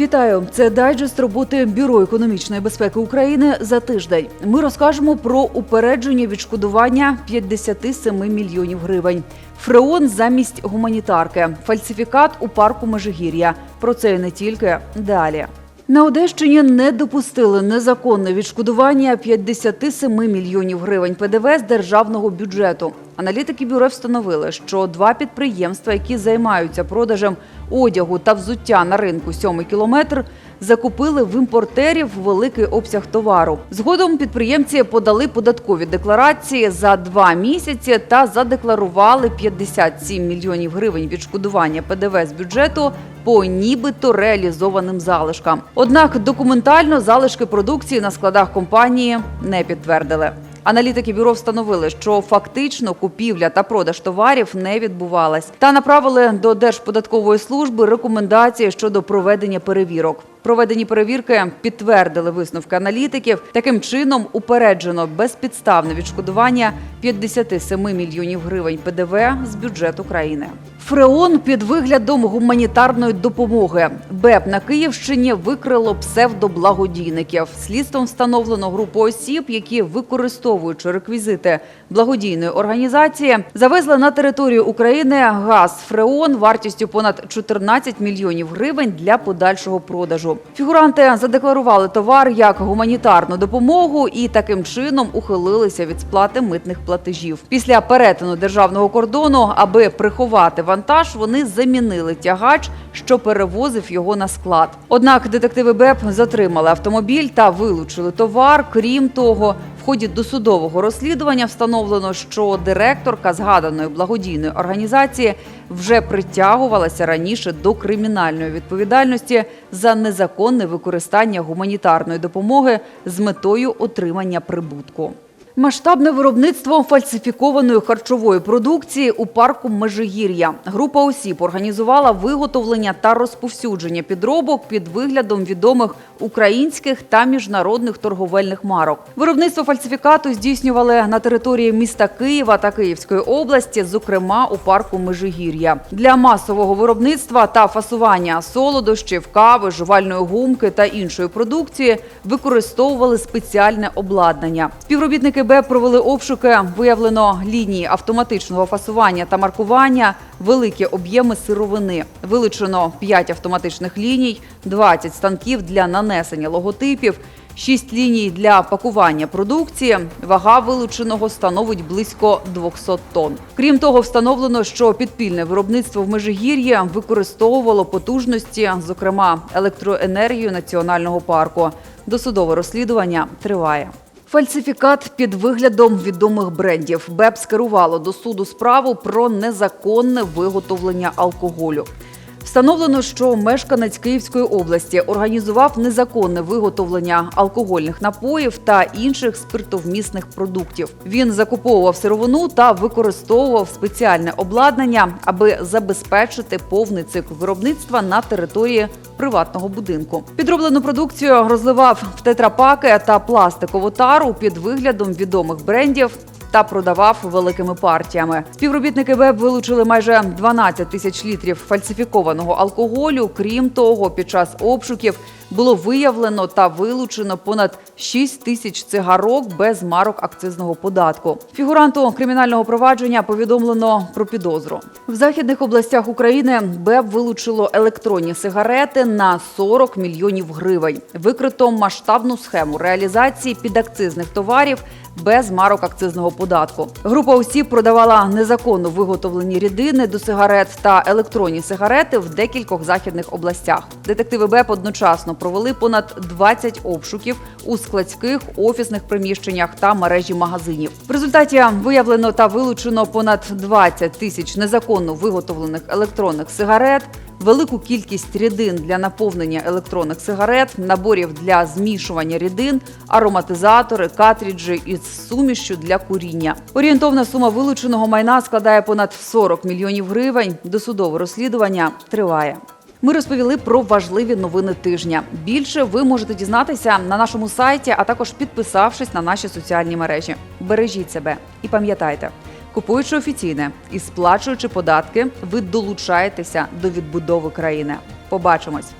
Вітаю! Це дайджест роботи Бюро економічної безпеки України за тиждень. Ми розкажемо про упередження відшкодування 57 мільйонів гривень. Фреон замість гуманітарки, фальсифікат у парку Межигір'я. Про це і не тільки далі. На Одещині не допустили незаконне відшкодування 57 мільйонів гривень ПДВ з державного бюджету. Аналітики бюро встановили, що два підприємства, які займаються продажем одягу та взуття на ринку «Сьомий кілометр, закупили в імпортерів великий обсяг товару. Згодом підприємці подали податкові декларації за два місяці та задекларували 57 мільйонів гривень відшкодування ПДВ з бюджету по нібито реалізованим залишкам. Однак документально залишки продукції на складах компанії не підтвердили. Аналітики бюро встановили, що фактично купівля та продаж товарів не відбувалась, та направили до Держподаткової служби рекомендації щодо проведення перевірок. Проведені перевірки підтвердили висновки аналітиків. Таким чином упереджено безпідставне відшкодування 57 мільйонів гривень ПДВ з бюджету країни. Фреон під виглядом гуманітарної допомоги. БЕП на Київщині викрило псевдоблагодійників. Слідством встановлено групу осіб, які, використовуючи реквізити благодійної організації, завезли на територію України газ Фреон вартістю понад 14 мільйонів гривень для подальшого продажу. Фігуранти задекларували товар як гуманітарну допомогу і таким чином ухилилися від сплати митних платежів. Після перетину державного кордону, аби приховати вантаж, вони замінили тягач, що перевозив його на склад. Однак детективи БЕП затримали автомобіль та вилучили товар. Крім того, в ході досудового розслідування встановлено, що директорка згаданої благодійної організації вже притягувалася раніше до кримінальної відповідальності за незаконне використання гуманітарної допомоги з метою отримання прибутку. Масштабне виробництво фальсифікованої харчової продукції у парку Межигір'я. Група осіб організувала виготовлення та розповсюдження підробок під виглядом відомих українських та міжнародних торговельних марок. Виробництво фальсифікату здійснювали на території міста Києва та Київської області, зокрема у парку Межигір'я. Для масового виробництва та фасування солодощів, кави, жувальної гумки та іншої продукції використовували спеціальне обладнання. Співробітники БЕП провели обшуки. Виявлено лінії автоматичного фасування та маркування, великі об'єми сировини. Вилучено 5 автоматичних ліній, 20 станків для нанесення логотипів. Шість ліній для пакування продукції. Вага вилученого становить близько 200 тонн. Крім того, встановлено, що підпільне виробництво в Межигір'ї використовувало потужності, зокрема електроенергію національного парку. Досудове розслідування триває. Фальсифікат під виглядом відомих брендів БЕП скерувало до суду справу про незаконне виготовлення алкоголю. Встановлено, що мешканець Київської області організував незаконне виготовлення алкогольних напоїв та інших спиртовмісних продуктів. Він закуповував сировину та використовував спеціальне обладнання, аби забезпечити повний цикл виробництва на території приватного будинку. Підроблену продукцію розливав в тетрапаки та пластикову тару під виглядом відомих брендів та продавав великими партіями. Співробітники БЕБ вилучили майже 12 тисяч літрів фальсифікованого алкоголю. Крім того, під час обшуків було виявлено та вилучено понад 6 тисяч цигарок без марок акцизного податку. Фігуранту кримінального провадження повідомлено про підозру. В західних областях України БЕБ вилучило електронні сигарети на 40 мільйонів гривень. Викрито масштабну схему реалізації підакцизних товарів без марок акцизного податку. Група осіб продавала незаконно виготовлені рідини до сигарет та електронні сигарети в декількох західних областях. Детективи БЕП одночасно провели понад 20 обшуків у складських офісних приміщеннях та мережі магазинів. В результаті виявлено та вилучено понад 20 тисяч незаконно виготовлених електронних сигарет. Велику кількість рідин для наповнення електронних сигарет, наборів для змішування рідин, ароматизатори, картриджі із сумішю для куріння. Орієнтовна сума вилученого майна складає понад 40 мільйонів гривень. Досудове розслідування триває. Ми розповіли про важливі новини тижня. Більше ви можете дізнатися на нашому сайті, а також підписавшись на наші соціальні мережі. Бережіть себе і пам'ятайте, купуючи офіційне і сплачуючи податки, ви долучаєтеся до відбудови країни. Побачимось.